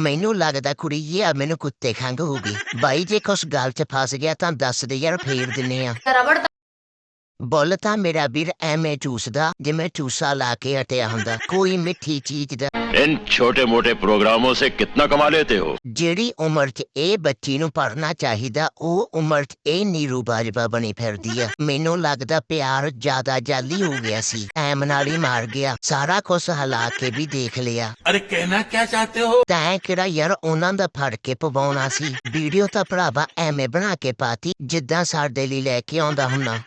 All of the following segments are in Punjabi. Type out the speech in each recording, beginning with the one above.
ਮੈਨੂੰ ਲੱਗਦਾ ਕੁੜੀ ਇਹ ਮੈਨੂੰ ਕੁੱਤੇ ਖੰਗ ਹੋ ਗਈ ਬਾਈ ਜੇ ਕੁਛ ਗੱਲ ਚ ਫਸ ਗਿਆ ਤਾਂ ਦੱਸ ਦੇ ਯਾਰ ਫੇਰ ਦਿੰਨੇ ਆ ਰਬੜ ਬੋਲ ਤਾਂ ਮੇਰਾ ਵੀਰ ਐਵੇਂ ਚੂਸਦਾ ਜਿਵੇਂ ਚੂਸਾ ਲਾ ਕੇ ਹਟਿਆ ਹੁੰਦਾ ਕੋਈ ਮਿੱਠੀ ਚੀਜ਼ ਦਾ इन छोटे मोटे प्रोग्रामों से कितना कमा लेते हो ਜਿਹੜੀ ਉਮਰ 'ਚ ਇਹ ਬੱਚੀ ਨੂੰ ਪੜਨਾ ਚਾਹੀਦਾ ਉਹ ਉਮਰ 'ਚ ਇਹ ਨੀਰੂ ਬਾਜਵਾ ਬਣੀ ਫਿਰਦੀ ਆ ਮੈਨੂੰ ਲੱਗਦਾ ਪਿਆਰ ਜ਼ਿਆਦਾ ਜਾਲੀ ਹੋ ਗਿਆ ਸੀ ਐਮ ਨਾਲ ਹੀ ਮਾਰ ਗਿਆ ਸਾਰਾ ਕੁਝ ਹਲਾ ਕੇ ਵੀ ਦੇਖ ਲਿਆ अरे कहना क्या चाहते हो ਤੈਂ ਕਿਹੜਾ ਯਾਰ ਉਹਨਾਂ ਦਾ ਫੜ ਕੇ ਪਵਾਉਣਾ ਸੀ ਵੀਡੀਓ ਤਾਂ ਭਰਾਵਾ ਐਵੇਂ ਬਣਾ ਕੇ ਪਾਤੀ ਜਿੱਦਾਂ ਸਾਡੇ ਲਈ ਲੈ ਕੇ ਆਉਂਦਾ ਹੁੰਨਾ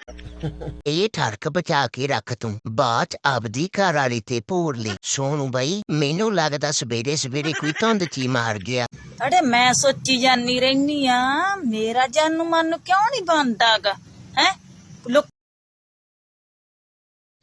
ਇਹ ਠਰਕ ਬਚਾ ਕੇ ਰੱਖ ਤੂੰ। ਬਾਤ ਆਪਦੀ ਘਰ ਵਾਲੀ ਤੇ ਭੋਰ ਲਈ। ਸੋਨੂ ਬਾਈ, ਮੈਨੂੰ ਲੱਗਦਾ ਸਵੇਰੇ ਸਵੇਰੇ ਕੋਈ ਧੁੰਦ ਚੀ ਮਾਰ ਗਿਆ। ਅੜੇ ਮੈਂ ਸੋਚੀ ਜਾਨੀ ਰਹਿਨੀ ਆ, ਮੇਰਾ ਜਾਨੂ ਮਨ ਕਿਉਂ ਨਹੀਂ ਬੰਦਾਗਾ ਹੈ? ਲੋਕ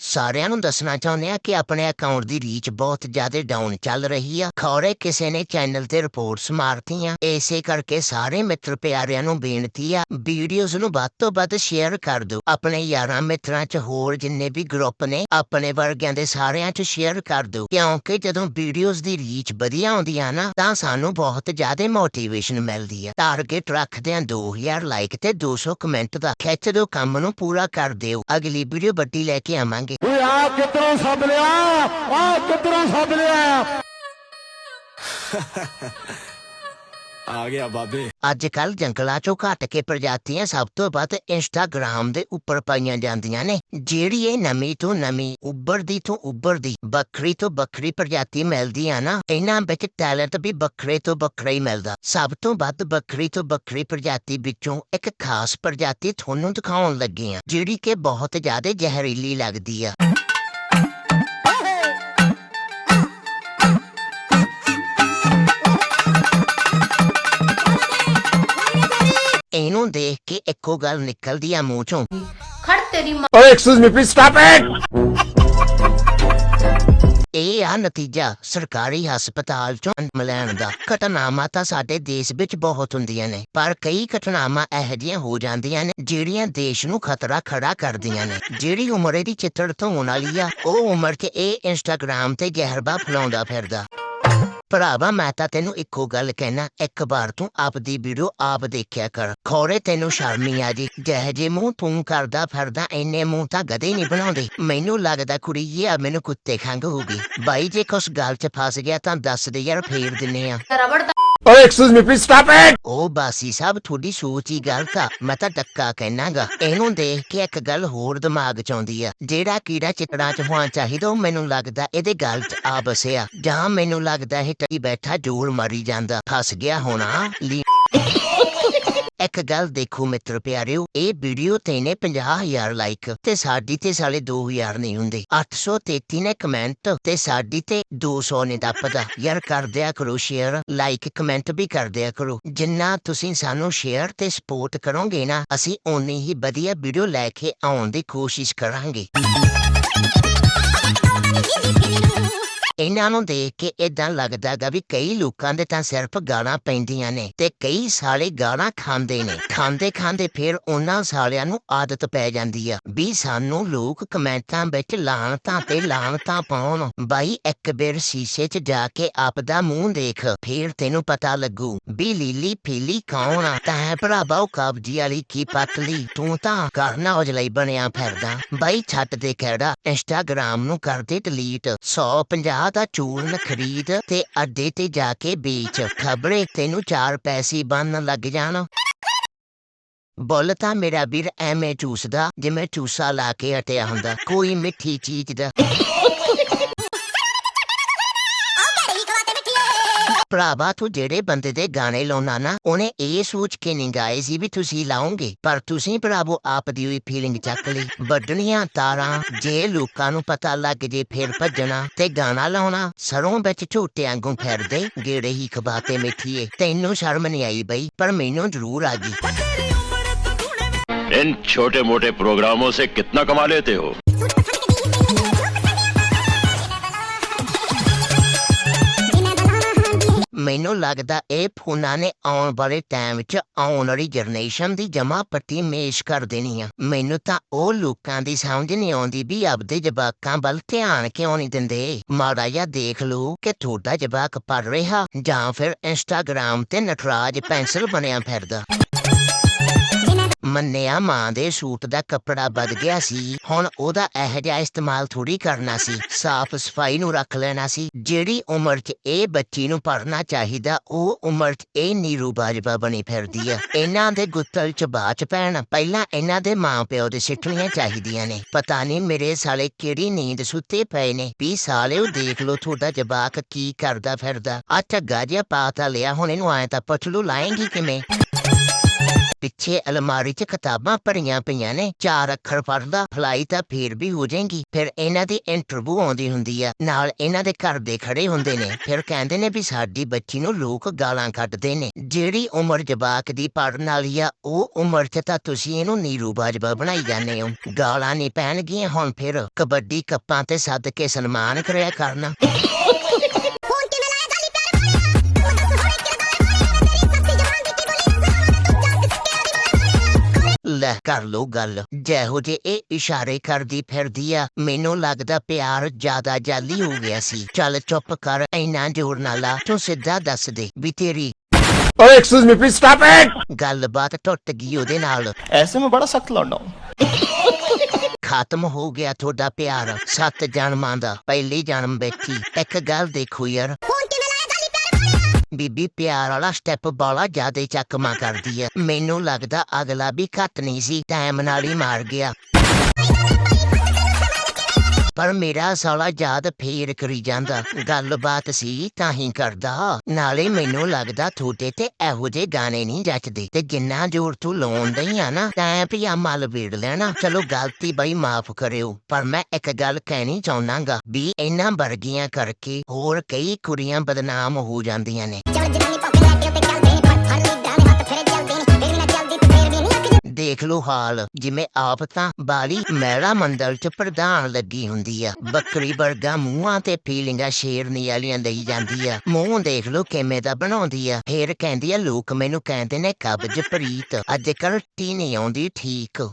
ਸਾਰਿਆਂ ਨੂੰ ਦੱਸਣਾ ਚਾਹੁੰਦੇ ਆ ਕਿ ਆਪਣੇ ਅਕਾਊਂਟ ਦੀ ਰੀਚ ਬਹੁਤ ਜ਼ਿਆਦਾ ਡਾਊਨ ਚੱਲ ਰਹੀ ਆ। ਖੌਰੇ ਕਿਸੇ ਨੇ ਚੈਨਲ ਤੇ ਰਿਪੋਰਟਸ ਮਾਰਤੀਆਂ। ਐਸੇ ਕਰਕੇ ਸਾਰੇ ਮਿੱਤਰ ਪਿਆਰਿਆਂ ਨੂੰ ਬੇਨਤੀ ਆ ਵੀਡੀਓਜ਼ ਨੂੰ ਵੱਧ ਤੋਂ ਵੱਧ ਸ਼ੇਅਰ ਕਰ ਦਿਓ। ਆਪਣੇ ਯਾਰਾਂ ਮਿੱਤਰਾਂ 'ਚ ਹੋਰ ਜਿੰਨੇ ਵੀ ਗਰੁੱਪ ਨੇ, ਆਪਣੇ ਵਰਗਿਆਂ ਦੇ ਸਾਰਿਆਂ 'ਚ ਸ਼ੇਅਰ ਕਰ ਦਿਓ। ਕਿਉਂਕਿ ਜਦੋਂ ਵੀਡੀਓਜ਼ ਦੀ ਰੀਚ ਵਧੀਆ ਆਉਂਦੀ ਆ ਨਾ, ਤਾਂ ਸਾਨੂੰ ਬਹੁਤ ਜ਼ਿਆਦਾ ਮੋਟੀਵੇਸ਼ਨ ਮਿਲਦੀ ਆ। ਟਾਰਗੇਟ ਰੱਖਦੇ ਆ 2000 ਲਾਈਕ ਤੇ 200 ਕਮੈਂਟ ਦਾ। ਖਿੱਚ ਦਿਓ, ਕੰਮ ਨੂੰ ਪੂਰਾ ਕਰ ਦਿਓ। ਅਗਲੀ ਵੀਡੀਓ ਵੱਡੀ ਲੈ ਕੇ ਆਵਾਂਗੇ। ਓਏ ਆ ਕਿੱਧਰੋਂ ਸੱਦ ਲਿਆ? ਆ ਕਿੱਧਰੋਂ ਸੱਦ ਲਿਆ? ਆ ਗਿਆ ਬਾਬੇ। ਅੱਜ ਕੱਲ ਜੰਗਲਾਂ ਚੋਂ ਘਟ ਕੇ ਪ੍ਰਜਾਤੀਆਂ ਸਭ ਤੋਂ ਵੱਧ ਇੰਸਟਾਗ੍ਰam ਦੇ ਉੱਪਰ ਪਾਈਆਂ ਜਾਂਦੀਆਂ ਨੇ, ਜਿਹੜੀ ਇਹ ਨਵੀਂ ਤੋਂ ਨਵੀਂ, ਉੱਭਰਦੀ ਤੋਂ ਉੱਭਰਦੀ ਬੱਕਰੀ ਤੋਂ ਬੱਕਰੀ ਪ੍ਰਜਾਤੀ ਮਿਲਦੀ ਆ ਨਾ, ਇਹਨਾਂ ਵਿੱਚ ਟੈਲੈਂਟ ਵੀ ਬੱਕਰੇ ਤੋਂ ਬੱਕਰਾ ਹੀ ਮਿਲਦਾ। ਸਭ ਤੋਂ ਵੱਧ ਬੱਕਰੀ ਤੋਂ ਬੱਕਰੀ ਪ੍ਰਜਾਤੀ ਵਿੱਚੋਂ ਇੱਕ ਖਾਸ ਪ੍ਰਜਾਤੀ ਤੁਹਾਨੂੰ ਦਿਖਾਉਣ ਲੱਗੀ ਆ, ਜਿਹੜੀ ਕਿ ਬਹੁਤ ਜ਼ਿਆਦਾ ਜ਼ਹਿਰੀਲੀ ਲੱਗਦੀ ਆ। ਇਹਨੂੰ ਦੇਖ ਕੇ ਇੱਕੋ ਗੱਲ ਨਿਕਲਦੀ ਆ ਮੂੰਹ ਚੋਂ। ਖੜ ਤੇਰੀ ਮਾਂ ਓਏ excuse me please stop it ਇਹ ਆ ਨਤੀਜਾ ਸਰਕਾਰੀ ਹਸਪਤਾਲ ਚੋਂ ਮਿਲਣ ਦਾ। ਘਟਨਾਵਾਂ ਤਾਂ ਸਾਡੇ ਦੇਸ਼ ਵਿੱਚ ਬਹੁਤ ਹੁੰਦੀਆਂ ਨੇ ਪਰ ਕਈ ਘਟਨਾਵਾਂ ਇਹੋ ਜਿਹੀਆਂ ਹੋ ਜਾਂਦੀਆਂ ਨੇ ਜਿਹੜੀਆਂ ਦੇਸ਼ ਨੂੰ ਖਤਰਾ ਖੜਾ ਕਰਦੀਆਂ ਨੇ। ਜਿਹੜੀ ਉਮਰ ਇਹਦੀ ਚਿੱਤੜ ਤੋਂ ਹੋਣ ਵਾਲੀ ਆ ਉਹ ਉਮਰ 'ਚ ਇਹ ਇੰਸਟਾਗ੍ਰਾਮ ਤੇ ਜ਼ਹਿਰਬਾ ਫਲਾਉਂਦਾ ਫਿਰਦਾ। ਭਰਾਵਾ, ਮੈਂ ਤਾਂ ਤੈਨੂੰ ਇੱਕੋ ਗੱਲ ਕਹਿਣਾ, ਇੱਕ ਵਾਰ ਤੂੰ ਆਪਦੀ ਵੀਡੀਓ ਆਪ ਦੇਖਿਆ ਕਰ। ਖੋਰੇ, ਤੈਨੂੰ ਸ਼ਰਮੀ ਆ ਜੀ ਜਿਹੇ ਜੇ ਮੂੰਹ ਤੂੰ ਕਰਦਾ ਫਿਰਦਾ, ਇੰਨੇ ਮੂੰਹ ਤਾਂ ਗਦੇ ਨਹੀਂ ਬਣਾਉਂਦੇ। ਮੈਨੂੰ ਲੱਗਦਾ ਕੁੜੀ ਇਹ ਆ ਮੈਨੂੰ ਕੁੱਤੇ ਖੰਗ ਹੋ ਗਈ। ਬਾਈ, ਜੇ ਕੁਛ ਗੱਲ ਚ ਫਸ ਗਿਆ ਤਾਂ ਦੱਸ ਦੇ ਯਾਰ, ਫੇਰ ਦਿੰਨੇ ਆ। ਰਬੜ ਦਾ ਓਏ ਐਕਸਕਿਊਜ਼ ਮੀ ਪਲੀਜ਼ ਸਟਾਪ ਉਹ ਬਾਸੀ ਸਾਹਿਬ, ਤੁਹਾਡੀ ਸੋਚ ਹੀ ਗਲਤ ਆ। ਮੈਂ ਤਾਂ ਡੱਕਾ ਕਹਿਣਾਗਾ। ਇਹਨੂੰ ਦੇਖ ਕੇ ਇੱਕ ਗੱਲ ਹੋਰ ਦਿਮਾਗ ਚ ਆਉਂਦੀ ਆ। ਜਿਹੜਾ ਕੀੜਾ ਚਿੱਟੜਾਂ ਚ ਹੋਣਾ ਚਾਹੀਦਾ, ਉਹ ਮੈਨੂੰ ਲੱਗਦਾ ਇਹਦੇ ਗੱਲ ਚ ਆ ਬਸਿਆ। ਜਾਂ ਮੈਨੂੰ ਲੱਗਦਾ ਇਹ ਟੱਕੀ ਬੈਠਾ ਜੋਰ ਮਾਰੀ ਜਾਂਦਾ। ਫਸ ਗਿਆ ਹੋਣਾ। ਲੀ ਇੱਕ ਗੱਲ ਦੇਖੋ ਮਿੱਤਰ ਪਿਆਰਿਓ, ਇਹ ਵੀਡੀਓ ਤੇ ਨੇ 50000 ਲਾਈਕ ਤੇ ਸਾਡੀ ਤੇ ਸਾਲੇ 2000 ਨਹੀਂ ਹੁੰਦੇ। 833 ਨੇ ਕਮੈਂਟ ਤੇ ਸਾਡੀ ਤੇ 200 ਨੇ ਦੱਪਦਾ ਯਾਰ ਕਰ ਦਿਆ ਕਰੋ ਸ਼ੇਅਰ ਲਾਈਕ ਕਮੈਂਟ ਵੀ ਕਰ ਦਿਆ ਕਰੋ। ਜਿੰਨਾ ਤੁਸੀਂ ਸਾਨੂੰ ਸ਼ੇਅਰ ਤੇ ਸਪੋਰਟ ਕਰੋਗੇ ਨਾ, ਅਸੀਂ ਓਨੀ ਹੀ ਵਧੀਆ ਵੀਡੀਓ ਲੈ ਕੇ ਆਉਣ ਦੀ ਕੋਸ਼ਿਸ਼ ਕਰਾਂਗੇ। ਇਹਨਾਂ ਨੂੰ ਦੇਖ ਕੇ ਇਦਾਂ ਲੱਗਦਾਗਾ ਵੀ ਕਈ ਲੋਕਾਂ ਦੇ ਤਾਂ ਸਿਰਫ ਗਾਣਾ ਪੈਂਦੀਆਂ ਨੇ ਤੇ ਕਈ ਸਾਲੇ ਗਾਣਾ ਖਾਂਦੇ ਨੇ। ਖਾਂਦੇ ਖਾਂਦੇ ਫਿਰ ਉਹਨਾਂ ਸਾਲਿਆਂ ਨੂੰ ਆਦਤ ਪੈ ਜਾਂਦੀ ਆ ਵੀ ਸਾਨੂੰ ਲੋਕ ਕਮੈਂਟਾਂ ਵਿੱਚ ਲਾਣਤਾਂ ਤੇ ਲਾਣਤਾਂ ਪਾਉਣ। ਬਾਈ ਇੱਕ ਵਾਰ ਸ਼ੀਸ਼ੇ 'ਚ ਜਾ ਕੇ ਆਪਦਾ ਮੂੰਹ ਦੇਖ, ਫਿਰ ਤੈਨੂੰ ਪਤਾ ਲੱਗੂ ਵੀ ਲੀਲੀ ਫੀਲੀ ਕੌਣ ਆ? ਤਾਂ ਭਰਾਵਾ ਉਹ ਕਬਜੀ ਵਾਲੀ ਕੀ ਪਤਲੀ ਤੂੰ ਤਾਂ ਕਰਨਾ ਔਜਲਾਈ ਬਣਿਆ ਫਿਰਦਾ। ਬਾਈ ਛੱਟ ਦੇ ਕਿਹੜਾ ਇੰਸਟਾਗ੍ਰਾਮ ਨੂੰ ਕਰਦੇ ਡਿਲੀਟ। 150 ਦਾ ਚੂਰਨ ਖਰੀਦ ਤੇ ਅੱਡੇ ਤੇ ਜਾ ਕੇ ਵੇਚ। ਖਬਰੇ ਤੈਨੂੰ ਚਾਰ ਪੈਸੇ ਬਣਨ ਲੱਗ ਜਾਣ। ਬੋਲ ਤਾਂ ਮੇਰਾ ਵੀਰ ਐਵੇਂ ਚੂਸਦਾ ਜਿਵੇਂ ਚੂਸਾ ਲਾ ਕੇ ਹਟਿਆ ਹੁੰਦਾ। ਕੋਈ ਮਿੱਠੀ ਚੀਜ਼ ਦਾ। ਭਰਾਵਾ ਤੂੰ ਜਿਹੜੇ ਬੰਦੇ ਦੇ ਗਾਣੇ ਲਾਉਣਾ ਨਾ ਉਹਨੇ ਇਹ ਸੋਚ ਕੇ ਨਹੀਂ ਗਾਏ ਸੀ ਵੀ ਤੁਸੀਂ ਲਾਉਂਗੇ ਪਰ ਤੁਸੀਂ ਭਰਾਵੋ ਆਪ ਦੀ ਹੋਈ ਫੀਲਿੰਗ ਚੱਕ ਲਈ ਵੱਡਣੀਆਂ ਤਾਰਾਂ ਜੇ ਲੋਕਾਂ ਨੂੰ ਪਤਾ ਲੱਗ ਜੇ ਫਿਰ ਭੱਜਣਾ ਤੇ ਗਾਣਾ ਲਾਉਣਾ ਸਰੋਂ ਵਿੱਚ ਝੂਟੇ ਵਾਂਗੂ ਫਿਰਦੇ ਗੇੜੇ ਹੀ ਖਬਾਤੇ ਮਿੱਠੀਏ ਤੈਨੂੰ ਸ਼ਰਮ ਨਹੀਂ ਆਈ ਬਈ ਪਰ ਮੈਨੂੰ ਜ਼ਰੂਰ ਆ ਗਈ इन छोटे मोटे प्रोग्रामों से कितना कमा लेते हो ਮੈਨੂੰ ਲੱਗਦਾ ਇਹ ਫੋਨਾਂ ਨੇ ਆਉਣ ਵਾਲੇ ਟਾਈਮ ਵਿੱਚ ਆਉਣ ਵਾਲੀ ਜਨਰੇਸ਼ਨ ਦੀ ਜਮਾ ਪੱਟੀ ਮੇਸ਼ ਕਰ ਦੇਣੀ ਆ। ਮੈਨੂੰ ਤਾਂ ਉਹ ਲੋਕਾਂ ਦੀ ਸਮਝ ਨਹੀਂ ਆਉਂਦੀ ਵੀ ਆਪਦੇ ਜਵਾਕਾਂ ਵੱਲ ਧਿਆਨ ਕਿਉਂ ਨਹੀਂ ਦਿੰਦੇ। ਮਾੜਾ ਜਿਹਾ ਦੇਖ ਲਓ ਕਿ ਤੁਹਾਡਾ ਜਵਾਕ ਪੜ ਰਿਹਾ ਜਾਂ ਫਿਰ ਇੰਸਟਾਗ੍ਰਾਮ ਤੇ ਨਟਰਾਜ ਪੈਨਸਲ ਬਣਿਆ ਫਿਰਦਾ। ਮੰਨਿਆ ਮਾਂ ਦੇ ਸੂਟ ਦਾ ਕੱਪੜਾ ਬਦ ਗਿਆ ਸੀ। ਹੁਣ ਉਹਦਾ ਇਹ ਜਿਹਾ ਇਸਤੇਮਾਲ ਥੋੜੀ ਕਰਨਾ ਸੀ। ਸਾਫ਼ ਸਫ਼ਾਈ ਨੂੰ ਰੱਖ ਲੈਣਾ ਸੀ। ਜਿਹੜੀ ਉਮਰ 'ਚ ਇਹ ਬੱਚੀ ਨੂੰ ਪੜਨਾ ਚਾਹੀਦਾ, ਉਹ ਉਮਰ 'ਚ ਇਹ ਨੀਰੂ ਬਾਜਵਾ ਬਣੀ ਫਿਰਦੀ ਆ। ਇਹਨਾਂ ਦੇ ਗੁੱਤਲ 'ਚ ਬਾਚ ਪੈਣ ਪਹਿਲਾਂ ਇਹਨਾਂ ਦੇ ਮਾਂ ਪਿਓ ਦੇ ਸਿੱਟਣੀਆਂ ਚਾਹੀਦੀਆਂ ਨੇ। ਪਤਾ ਨਹੀਂ ਮੇਰੇ ਸਾਲੇ ਕਿਹੜੀ ਨੀਂਦ ਸੁੱਤੇ ਪਏ ਨੇ। ਵੀ ਸਾਲਿਓ ਦੇਖ ਲੋ ਤੁਹਾਡਾ ਜਵਾਕ ਕੀ ਕਰਦਾ ਫਿਰਦਾ। ਆ ਝੱਗਾ ਜਿਹਾ ਪਾਤਾ ਲਿਆ, ਹੁਣ ਇਹਨੂੰ ਆਏ ਤਾਂ ਪਛਲੂ ਲਾਏਂਗੀ ਕਿਵੇਂ? ਪਿੱਛੇ ਅਲਮਾਰੀ 'ਚ ਕਿਤਾਬਾਂ ਭਰੀਆਂ ਪਈਆਂ ਨੇ। ਚਾਰ ਅੱਖਰ ਪੜ੍ਹਦਾ, ਫਲਾਈ ਤਾਂ ਫੇਰ ਵੀ ਹੋ ਜਾਏਗੀ। ਫਿਰ ਇਹਨਾਂ ਦੀ ਇੰਟਰਵਿਊ ਆਉਂਦੀ ਹੁੰਦੀ ਆ। ਨਾਲ ਇਹਨਾਂ ਦੇ ਘਰ ਦੇ ਖੜੇ ਹੁੰਦੇ ਨੇ। ਫਿਰ ਕਹਿੰਦੇ ਨੇ ਵੀ ਸਾਡੀ ਬੱਚੀ ਨੂੰ ਲੋਕ ਗਾਲਾਂ ਕੱਢਦੇ ਨੇ। ਜਿਹੜੀ ਉਮਰ ਜਵਾਕ ਦੀ ਪੜਨ ਵਾਲੀ ਆ, ਉਹ ਉਮਰ 'ਚ ਤਾਂ ਤੁਸੀਂ ਇਹਨੂੰ ਨੀਰੂ ਬਾਜਵਾ ਬਣਾਈ ਜਾਂਦੇ ਹੋ। ਗਾਲਾਂ ਨਹੀਂ ਪੈਣਗੀਆਂ ਹੁਣ ਫਿਰ। ਕਬੱਡੀ ਕੱਪਾਂ ਤੇ ਸੱਦ ਕੇ ਸਨਮਾਨ ਕਰਿਆ ਕਰਨਾ। ਲੈ ਕਰ ਲੋ ਗੱਲ ਜਿਹੋ ਜੇ ਇਹ ਇਸ਼ਾਰੇ ਕਰਦੀ ਫਿਰਦੀ ਆ ਮੈਨੂੰ ਲੱਗਦਾ ਪਿਆਰ ਜ਼ਿਆਦਾ ਜਾਲੀ ਹੋ ਗਿਆ ਸੀ ਚੱਲ ਚੁੱਪ ਕਰ ਇੰਨਾ ਜ਼ੋਰ ਨਾ ਲਾ ਤੂੰ ਸਿੱਧਾ ਦੱਸ ਦੇ ਵੀ ਤੇਰੀ ओए excuse me please stop it ਗੱਲਬਾਤ ਟੁੱਟ ਗਈ ਉਹਦੇ ਨਾਲ ऐसे में बड़ा सख्त लौंडा हूँ ਖਤਮ ਹੋ ਗਿਆ ਤੁਹਾਡਾ ਪਿਆਰ ਸੱਤ ਜਨਮਾਂ ਦਾ ਪਹਿਲੀ ਜਨਮ ਬੈਠੀ ਇੱਕ ਗੱਲ ਦੇਖੋ ਯਾਰ ਬੀਬੀ ਪਿਆਰ ਵਾਲਾ ਸਟੈਪ ਬਾਲਾ ਜਿਆਦੇ ਚੱਕਮਾ ਕਰਦੀ ਐ ਮੈਨੂੰ ਲੱਗਦਾ ਅਗਲਾ ਵੀ ਘੱਟ ਨਹੀਂ ਸੀ ਟਾਈਮ ਨਾਲ ਹੀ ਮਾਰ ਗਿਆ। ਪਰ ਮੇਰਾ ਸਾਲਾ ਯਾਦ ਫੇਰ ਕਰੀ ਜਾਂਦਾ। ਗੱਲਬਾਤ ਸੀ ਤਾਂ ਹੀ ਕਰਦਾ। ਨਾਲੇ ਮੈਨੂੰ ਲੱਗਦਾ ਤੁਹਾਡੇ ਤੇ ਇਹੋ ਜਿਹੇ ਗਾਣੇ ਨਹੀਂ ਜੱਚਦੇ ਤੇ ਜਿੰਨਾ ਜ਼ੋਰ ਤੂੰ ਲਾਉਣ ਡਈ ਆ ਨਾ, ਤੈਂ ਵੀ ਆ ਮਲ ਵੇੜ ਲੈਣਾ। ਚਲੋ ਗਲਤੀ ਬਈ ਮਾਫ ਕਰਿਓ, ਪਰ ਮੈਂ ਇੱਕ ਗੱਲ ਕਹਿਣੀ ਚਾਹੁੰਨਾਗਾ ਵੀ ਇਹਨਾਂ ਵਰਗੀਆਂ ਕਰਕੇ ਹੋਰ ਕਈ ਕੁੜੀਆਂ ਬਦਨਾਮ ਹੋ ਜਾਂਦੀਆਂ ਨੇ। ਦੇਖ ਲੋ ਹਾਲ, ਜਿਵੇਂ ਆਪ ਤਾਂ ਬਾਲੀ ਮਹਿਲਾ ਮੰਡਲ ਚ ਪ੍ਰਧਾਨ ਲੱਗੀ ਹੁੰਦੀ ਆ। ਬੱਕਰੀ ਵਰਗਾ ਮੂੰਹਾਂ ਤੇ ਫੀਲਿੰਗਾਂ ਸ਼ੇਰਨੀ ਵਾਲੀਆਂ ਲਈ ਜਾਂਦੀ ਆ। ਮੂੰਹ ਦੇਖ ਲੋ ਕਿਵੇਂ ਦਾ ਬਣਾਉਂਦੀ ਆ। ਫੇਰ ਕਹਿੰਦੀ ਆ, ਲੋਕ ਮੈਨੂੰ ਕਹਿੰਦੇ ਨੇ, ਕਬਜ ਪ੍ਰੀਤ, ਅੱਜ ਕੱਲ ਟੀ ਨਹੀਂ ਆਉਂਦੀ ਠੀਕ।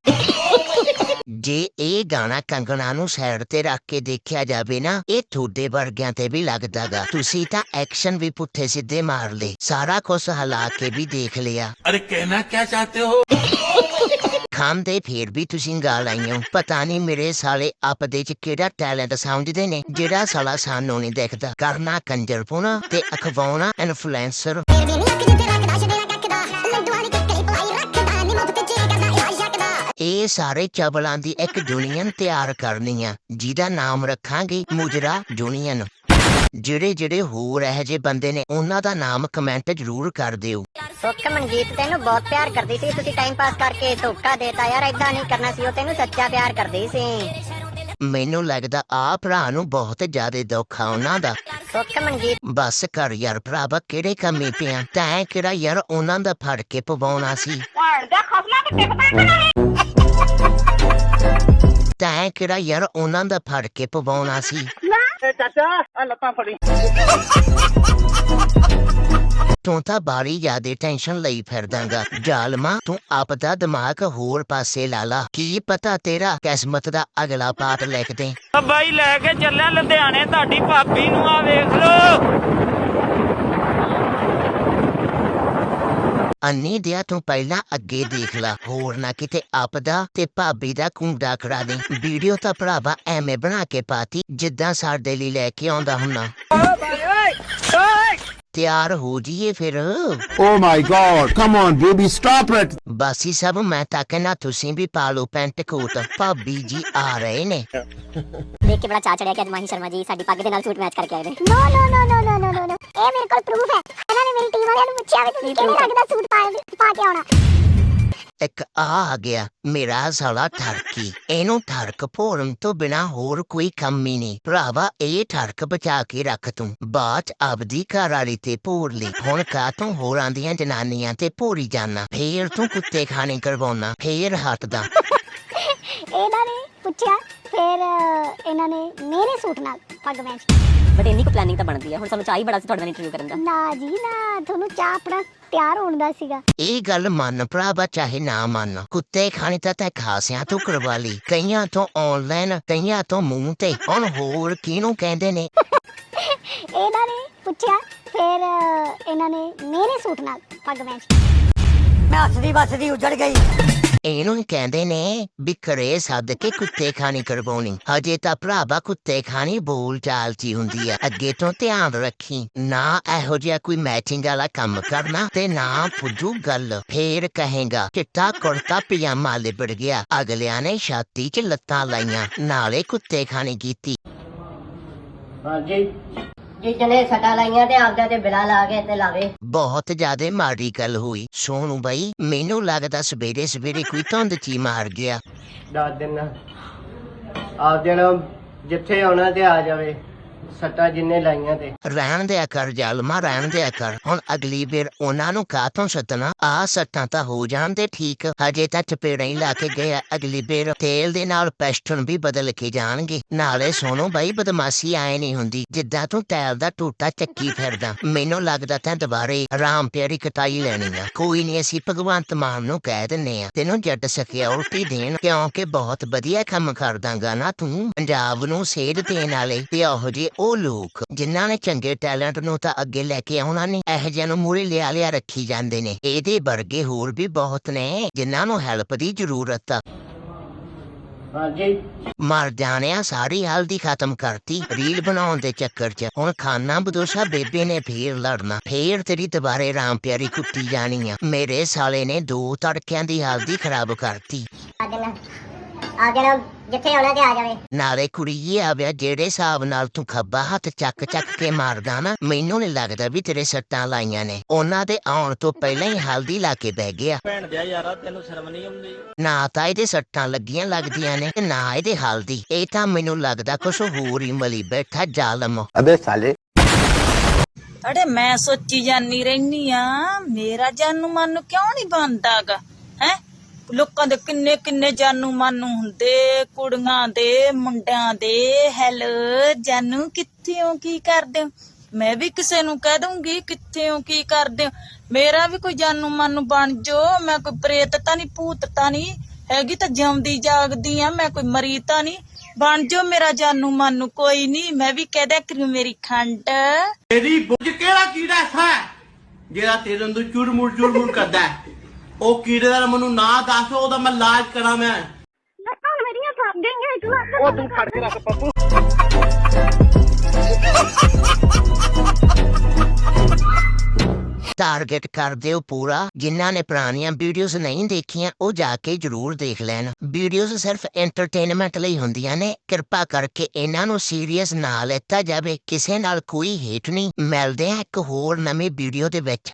ਜੇ ਇਹ ਗਾਣਾ ਕੰਗਣਾ ਨੂੰ ਸਾਈਡ ਤੇ ਰੱਖ ਕੇ ਦੇਖਿਆ ਜਾਵੇ ਨਾ ਇਹ ਤੁਹਾਡੇ ਵਰਗਿਆਂ ਤੇ ਵੀ ਲੱਗਦਾਗਾ। ਤੁਸੀਂ ਤਾਂ ਐਕਸ਼ਨ ਵੀ ਪੁੱਠੇ ਸਿੱਧੇ ਮਾਰ ਲਏ ਸਾਰਾ ਕੁਝ ਹਲਾ ਕੇ ਵੀ ਦੇਖ ਲਿਆ। ਅਰੇ ਕਹਿਣਾ ਕੀ ਚਾਹਤੇ ਹੋ? ਖਾਂਦੇ ਫੇਰ ਵੀ ਤੁਸੀਂ ਗਾਲ ਆਈਓ ਪਤਾ ਨਹੀਂ ਮੇਰੇ ਸਾਲੇ ਆਪ ਦੇ ਚ ਕਿਹੜਾ ਟੈਲੈਂਟ ਸਮਝਦੇ ਨੇ ਜਿਹੜਾ ਸਾਲਾ ਸਾਨੂੰ ਨਹੀਂ ਦੇਖਦਾ। ਕਰਨਾ ਕੰਜਰਪੁਣਾ ਤੇ ਅਖਵਾਉਣਾ ਇਨਫਲੂਐਂਸਰ। ਇਹ ਸਾਰੇ ਚਬਲਾਂ ਦੀ ਇੱਕ ਯੂਨੀਅਨ ਤਿਆਰ ਕਰਨੀ ਆ ਜਿਹਦਾ ਨਾਮ ਰੱਖਾਂਗੇ ਮੁਜਰਾ ਯੂਨੀਅਨ ਜਿਹੜੇ ਜਿਹੜੇ ਹੋਰ ਇਹੋ ਜਿਹੇ ਬੰਦੇ ਨੇ ਉਹਨਾਂ ਦਾ ਨਾਮ ਕਮੈਂਟ ਜ਼ਰੂਰ ਕਰ ਦਿਓ। ਸੁੱਖ ਮਨਜੀਤ ਤੈਨੂੰ ਬਹੁਤ ਪਿਆਰ ਕਰਦੀ ਸੀ ਤੁਸੀਂ ਟਾਈਮ ਪਾਸ ਕਰਕੇ ਧੋਖਾ ਦੇਤਾ ਯਾਰ ਏਦਾਂ ਨਹੀਂ ਕਰਨਾ ਸੀ ਉਹ ਤੈਨੂੰ ਸੱਚਾ ਪਿਆਰ ਕਰਦੀ ਸੀ। ਮੈਨੂੰ ਲੱਗਦਾ ਆ ਭਰਾ ਨੂੰ ਬਹੁਤ ਜ਼ਿਆਦਾ ਦੁੱਖ ਆ ਉਹਨਾਂ ਦਾ। ਸੁੱਖ ਮਨਜੀਤ। ਬਸ ਕਰ ਯਾਰ ਭਰਾਵਾ ਕਿਹੜੇ ਕੰਮੀ ਪਿਆ? ਤੈਂ ਕਿਹੜਾ ਯਾਰ ਉਹਨਾਂ ਦਾ ਫੜ ਕੇ ਪਵਾਉਣਾ ਸੀ? ਤੈਂ ਕਿਹੜਾ ਯਾਰ ਉਹਨਾਂ ਦਾ ਫੜ ਕੇ ਪਵਾਉਣਾ ਸੀ? ਤੂੰ ਤਾਂ ਬਾਰੀ ਜਿਆਦੇ ਟੈਨਸ਼ਨ ਲਈ ਫਿਰਦਾਂਗਾ। ਜ਼ਾਲਮਾ ਤੂੰ ਆਪਦਾ ਦਿਮਾਗ ਹੋਰ ਪਾਸੇ ਲਾ ਲਾ। ਕੀ ਪਤਾ ਤੇਰਾ ਕਿਸਮਤ ਦਾ ਅਗਲਾ ਪਾਰਟ ਲਿਖਦੇ ਬਾਈ ਲੈ ਕੇ ਚੱਲਿਆ ਲੁਧਿਆਣੇ ਤੁਹਾਡੀ ਭਾਬੀ ਨੂੰ ਆ ਵੇਖ ਲੋ ਅੰਨੀ ਦਿਆ ਤੂੰ ਪਹਿਲਾਂ ਅੱਗੇ ਦੇਖ ਲਾ। ਹੋਰ ਨਾ ਕਿਤੇ ਆਪਦਾ ਤੇ ਭਾਬੀ ਦਾ ਕੁੰਡਾ ਖੜਾ ਦੇ। ਵੀਡੀਓ ਤਾਂ ਭਰਾਵਾ ਐਵੇਂ ਬਣਾ ਕੇ ਪਾਤੀ ਜਿੱਦਾਂ ਸਾਡੇ ਲਈ ਲੈ ਕੇ ਆਉਂਦਾ ਹੁੰਨਾ ਤਿਆਰ ਹੋ ਜੀਏ ਫਿਰ। Oh my god, come on baby, stop it. ਬਾਸੀ ਸਭ, ਮੈਂ ਤਾਂ ਕਹਿਣਾ ਤੁਸੀਂ ਵੀ ਪਾ ਲਓ ਪੈਂਟ ਕੋਟ। ਭਾਬੀ ਜੀ ਆ ਰਹੇ ਨੇ। ਦੇਖ ਕੇ ਬੜਾ ਚਾਅ ਚੜਿਆ ਕਿ ਅੱਜ ਮਾਹੀ ਸ਼ਰਮਾ ਜੀ ਸਾਡੀ ਪੱਗ ਦੇ ਨਾਲ ਸੂਟ ਮੈਚ ਕਰਕੇ ਆਏ ਨੇ। ਨੋ ਨੋ ਨੋ ਨੋ ਨੋ ਨੋ ਨੋ ਇਹ ਮੇਰੇ ਕੋਲ ਪ੍ਰੂਫ ਹੈ। ਇਹਨਾਂ ਨੇ ਮੇਰੀ ਟੀਮ ਵਾਲਿਆਂ ਨੂੰ ਪੁੱਛਿਆ ਵੀ ਤੁਸੀਂ ਕਿਹੜੇ ਰੰਗ ਦਾ ਸੂਟ ਪਾ ਪਾ ਕੇ ਆਉਣਾ। ਇੱਕ ਆ ਗਿਆ, ਮੇਰਾ ਸਾਲਾ ਠਰਕੀ। ਇਹਨੂੰ ਠਰਕ ਭੋਰਨ ਤੋਂ ਬਿਨਾ ਹੋਰ ਕੋਈ ਕੰਮ ਹੀ ਨਹੀਂ। ਭਰਾਵਾ, ਇਹ ਠਰਕ ਬਚਾ ਕੇ ਰੱਖ ਤੂੰ। ਬਾਤ ਆਪਦੀ ਘਰ ਵਾਲੀ ਤੇ ਭੋਰ ਲਈ। ਹੁਣ ਕਾ ਤੂੰ ਹੋਰਾਂ ਦੀਆਂ ਜਨਾਨੀਆਂ ਤੇ ਭੋਰੀ ਜਾਣਾ ਫੇਰ ਤੂੰ ਕੁੱਤੇ ਖਾਣੇ ਕਰਵਾਉਣਾ ਫੇਰ ਹੱਟਦਾ। ਇਹਨਾਂ ਨੇ ਪੁੱਛਿਆ, ਫਿਰ ਇਹਨਾਂ ਨੇ ਮੇਰੇ ਸੂਟ ਨਾਲ ਪੱਗ ਮੈਚ ਬਟ ਇੰਨੀ ਕੁ ਪਲੈਨਿੰਗ ਤਾਂ ਬਣਦੀ ਹੈ ਹੁਣ ਸਾਨੂੰ ਚਾਹੀ ਬੜਾ ਸੀ ਤੁਹਾਡੇ ਨਾਲ ਇੰਟਰਵਿਊ ਕਰਨ ਦਾ। ਨਾ ਜੀ ਨਾ। ਤੁਹਾਨੂੰ ਚਾਹ ਆਪਣਾ ਤਿਆਰ ਹੋਣ ਦਾ ਸੀਗਾ। ਇਹ ਗੱਲ ਮੰਨ ਭਰਾਵਾ ਚਾਹੇ ਨਾ ਮੰਨ। ਕੁੱਤੇ ਖਾਣੀ ਤਾਂ ਤੈ ਖਾਸਿਆਂ ਤੋਂ ਕਰਵਾ ਲਈ। ਕਈਆਂ ਤੋਂ ਆਨਲਾਈਨ ਕਈਆਂ ਤੋਂ ਮੂੰਹ ਤੇ। ਹੁਣ ਹੋਰ ਕਿਹਨੂੰ ਕਹਿੰਦੇ ਨੇ? ਇਹਨਾਂ ਨੇ ਪੁੱਛਿਆ ਫਿਰ ਅਹ, ਇਹਨਾਂ ਨੇ ਮੇਰੇ ਸੂਟ ਨਾਲ ਪੱਗ ਮੈਚ ਮੈਂ ਹੱਸਦੀ ਵੱਸਦੀ ਉਜੜ ਗਈ। ਇਹਨੂੰ ਕਹਿੰਦੇ ਨੇ ਵੀ ਸੱਦ ਕੇ ਕੁੱਤੇ ਖਾਣੀ ਕਰਵਾਉਣੀ। ਹਜੇ ਤਾਂ ਭਰਾਵਾ ਕੁੱਤੇ ਖਾਣੀ ਬੋਲ ਚਾਲ ਹੁੰਦੀ ਆ। ਅੱਗੇ ਤੋਂ ਧਿਆਨ ਰੱਖੀ। ਨਾ ਇਹੋ ਜਿਹਾ ਕੋਈ ਮੈਚਿੰਗ ਵਾਲਾ ਕੰਮ ਕਰਨਾ ਤੇ ਨਾ ਫੁੱਦੂ ਗੱਲ। ਫੇਰ ਕਹੇਗਾ, ਚਿੱਟਾ ਕੁੜਤਾ ਪਜਾਮਾ ਲਿਬੜ ਗਿਆ। ਅਗਲਿਆਂ ਨੇ ਛਾਤੀ 'ਚ ਲੱਤਾਂ ਲਾਈਆਂ। ਨਾਲੇ ਕੁੱਤੇ ਖਾਣੀ ਕੀਤੀ। ਹਾਂਜੀ। ਜੀ ਜਨੇ ਸਟਾ ਲਾਈਆਂ ਤੇ ਆਪਦਾ ਤੇ ਬਿਲਾ ਲਾ ਕੇ ਤੇ ਲਾਵੇ। ਬਹੁਤ ਜ਼ਿਆਦਾ ਮਾੜੀ ਗੱਲ ਹੋਈ। ਸੋਨੂ ਬਾਈ ਮੈਨੂੰ ਲੱਗਦਾ ਸਵੇਰੇ ਸਵੇਰੇ ਕੋਈ ਧੁੰਦ ਚੀ ਮਾਰ ਗਿਆ। ਦੱਸ ਦਿਨ। ਆਪਦੇ ਨਾਲ ਜਿੱਥੇ ਆਉਣਾ ਤੇ ਆ ਜਾਵੇ। ਸੱਟਾਂ ਜਿੰਨੇ ਲਾਈਆਂ ਤੇ। ਰਹਿਣ ਦਿਆ ਕਰ ਜਲਮਾ, ਰਹਿਣ ਦਿਆ ਕਰ। ਹੁਣ ਅਗਲੀ ਵਾਰ ਉਹਨਾਂ ਨੂੰ ਕਾਤੋਂ ਸੱਦਣਾ? ਆ ਸੱਟਾਂ ਤਾਂ ਹੋ ਜਾਂਦੇ ਠੀਕ, ਹਜੇ ਤਾਂ ਚਪੇੜਾਂ ਹੀ ਲਾ ਕੇ ਗਏ ਅਗਲੀ ਵਾਰ ਤੇਲ ਦੇ ਨਾਲ ਪੈਸਟਨ ਵੀ ਬਦਲ ਕੇ ਜਾਣਗੇ। ਨਾਲੇ ਸੋਨੋ ਬਾਈ ਬਦਮਾਸ਼ੀ ਆਏ ਨਹੀਂ ਹੁੰਦੀ, ਜਿੱਦਾਂ ਤੂੰ ਤੈਲ ਦਾ ਟੂਟਾ ਚੱਕੀ ਫਿਰਦਾ। ਮੈਨੂੰ ਲੱਗਦਾ ਤੈਂ ਦੁਬਾਰੇ ਆਰਾਮ ਪਿਆਰੀ ਕਟਾਈ ਲੈਣੀ ਆ। ਕੋਈ ਨਹੀਂ, ਅਸੀਂ ਭਗਵੰਤ ਮਾਨ ਨੂੰ ਕਹਿ ਦਿੰਨੇ ਆ। ਤੈਨੂੰ ਜੱਟ ਸਿਕਿਉਰਿਟੀ ਦੇਣ, ਕਿਉਂਕਿ ਬਹੁਤ ਵਧੀਆ ਕੰਮ ਕਰਦਾਗਾ ਨਾ ਤੂੰ। ਪੰਜਾਬ ਨੂੰ ਸੇਧ ਦੇਣ ਵਾਲੇ, ਤੇ ਉਹੋ ਜਿਹੇ ਉਹ ਲੋਕ ਜਿਨ੍ਹਾਂ ਨੇ ਚੰਗੇ ਟੈਲੈਂਟ ਨੂੰ ਤਾਂ ਅੱਗੇ ਲੈ ਕੇ ਆਉਣਾ ਨਹੀਂ ਇਹੋ ਜਿਹਿਆਂ ਨੂੰ ਮੂਰੇ ਲਿਆ ਲਿਆ ਰੱਖੀ ਜਾਂਦੇ ਨੇ। ਇਹਦੇ ਵਰਗੇ ਹੋਰ ਵੀ ਬਹੁਤ ਨੇ ਜਿਨ੍ਹਾਂ ਨੂੰ ਹੈਲਪ ਦੀ ਜ਼ਰੂਰਤ ਆ। ਹਾਂਜੀ। ਮਰ ਜਾਣਿਆ ਸਾਰੀ ਹਲਦੀ ਖਤਮ ਕਰਤੀ ਰੀਲ ਬਣਾਉਣ ਦੇ ਚੱਕਰ 'ਚ। ਹੁਣ ਖਾਨਾ ਬਦੋਸ਼ਾ ਬੇਬੇ ਨੇ ਫੇਰ ਲੜਨਾ ਫੇਰ ਤੇਰੀ ਦੁਬਾਰੇ ਰਾਮ ਪਿਆਰੀ ਕੁੱਟੀ ਜਾਣੀ ਆ। ਮੇਰੇ ਸਾਲੇ ਨੇ ਦੋ ਤੜਕਿਆਂ ਦੀ ਹਲਦੀ ਖਰਾਬ ਕਰਤੀ। ਆ ਦੇਣਾ ਜਿੱਥੇ ਆਉਣਾ ਤੇ ਆ ਜਾਵੇ। ਨਾਲੇ ਕੁੜੀਏ ਆਵਿਆ ਜਿਹੜੇ ਹਿਸਾਬ ਨਾਲ ਤੂੰ ਖੱਬਾ ਹੱਥ ਚੱਕ ਚੱਕ ਕੇ ਮਾਰਦਾ ਨਾ ਮੈਨੂੰ ਨਹੀਂ ਲੱਗਦਾ ਵੀ ਤੇਰੇ ਸੱਟਾਂ ਲਾਈਆਂ ਨੇ। ਉਹਨਾਂ ਦੇ ਆਉਣ ਤੋਂ ਪਹਿਲਾਂ ਹੀ ਹਲਦੀ ਲਾ ਕੇ ਬਹਿ ਗਿਆ। ਭੈਣ ਦਿਆ ਯਾਰਾ ਤੈਨੂੰ ਸ਼ਰਮ ਨਹੀਂ ਆਉਂਦੀ? ਨਾ ਤਾਂ ਇਹਦੇ ਸੱਟਾਂ ਲੱਗੀਆਂ ਲੱਗਦੀਆਂ ਨੇ ਤੇ ਨਾ ਇਹਦੇ ਹਲਦੀ। ਇਹ ਤਾਂ ਮੈਨੂੰ ਲੱਗਦਾ ਕੁਛ ਹੋਰ ਹੀ ਮਲੀ ਬੈਠਾ ਜ਼ਾਲਮ। ਅਬੇ ਸਾਲੇ। ਅੜੇ ਮੈਂ ਸੋਚੀ ਜਾਨੀ ਰਹਿਨੀ ਆ ਮੇਰਾ ਜਾਨੂ ਮਨ ਕਿਉਂ ਨਹੀਂ ਬਣਦਾਗਾ ਹੈ? ਲੋਕਾਂ ਦੇ ਕਿੰਨੇ ਕਿੰਨੇ ਜਾਨੂ ਮਾਨੂ ਹੁੰਦੇ, ਕੁੜੀਆਂ ਦੇ, ਮੁੰਡਿਆਂ ਦੇ, ਹੈਲ ਜਾਨੂ ਕਿੱਥੇ ਹੋ ਕੀ ਕਰਦੇ ਹੋ? ਮੈਂ ਵੀ ਕਿਸੇ ਨੂੰ ਕਹਿ ਦੂੰਗੀ ਕਿੱਥੇ ਹੋ ਕੀ ਕਰਦੇ ਹੋ? ਮੇਰਾ ਵੀ ਕੋਈ ਜਾਨੂ ਮਾਨੂ ਬਣ ਜੋ ਮੈਂ ਕੋਈ ਪ੍ਰੇਤ ਤਾਂ ਨਹੀਂ, ਭੂਤ ਤਾਂ ਨਹੀਂ, ਹੈਗੀ ਤਾਂ ਜਿਉਂਦੀ ਜਾਗਦੀ ਆ, ਮੈਂ ਕੋਈ ਮਰੀ ਤਾਂ ਨਹੀਂ, ਬਣ ਜੋ ਮੇਰਾ ਜਾਨੂ ਮਾਨੂ, ਕੋਈ ਨਹੀਂ, ਮੈਂ ਵੀ ਕਹਿ ਦਿਆ ਕਰੂ ਮੇਰੀ ਖੰਡ। ਤੇਰੀ ਬੁੱਝ ਕਿਹੜਾ ਕੀੜਾ ਹੈ? ਜਿਹੜਾ ਤੇਰੇ ਅੰਦਰ ਚੁਰਮੁਰ ਚੁਰਮੁਰ ਕਰਦਾ ਹੈ? ਉਹ ਕੀੜੇ ਦਾ ਮੈਨੂੰ ਨਾਂ ਦੱਸ ਉਹਦਾ ਮੈਂ ਇਲਾਜ ਕਰਾਂ ਮੈਂ। ਮੇਰੀਆਂ ਥੱਕ ਗਈਆਂ ਤੂੰ ਉਹ ਤੂੰ ਫੜ ਕੇ ਰੱਖ ਪੱਪੂ। ਟਾਰਗੇਟ ਕਰ ਦਿਓ ਪੂਰਾ। ਜਿਨ੍ਹਾਂ ਨੇ ਪੁਰਾਣੀਆਂ ਵੀਡੀਓਜ਼ ਨਹੀਂ ਦੇਖੀਆਂ ਉਹ ਜਾ ਕੇ ਜ਼ਰੂਰ ਦੇਖ ਲੈਣ। ਵੀਡੀਓਜ਼ ਸਿਰਫ ਐਂਟਰਟੇਨਮੈਂਟ ਲਈ ਹੁੰਦੀਆਂ ਨੇ। ਕਿਰਪਾ ਕਰਕੇ ਇਹਨਾਂ ਨੂੰ ਸੀਰੀਅਸ ਨਾ ਲੈਤਾ ਜਾਵੇ। ਕਿਸੇ ਨਾਲ ਕੋਈ ਹੇਟ ਨਹੀਂ। ਮਿਲਦੇ ਆ ਇੱਕ ਹੋਰ ਨਵੀਂ ਵੀਡੀਓ ਦੇ ਵਿੱਚ।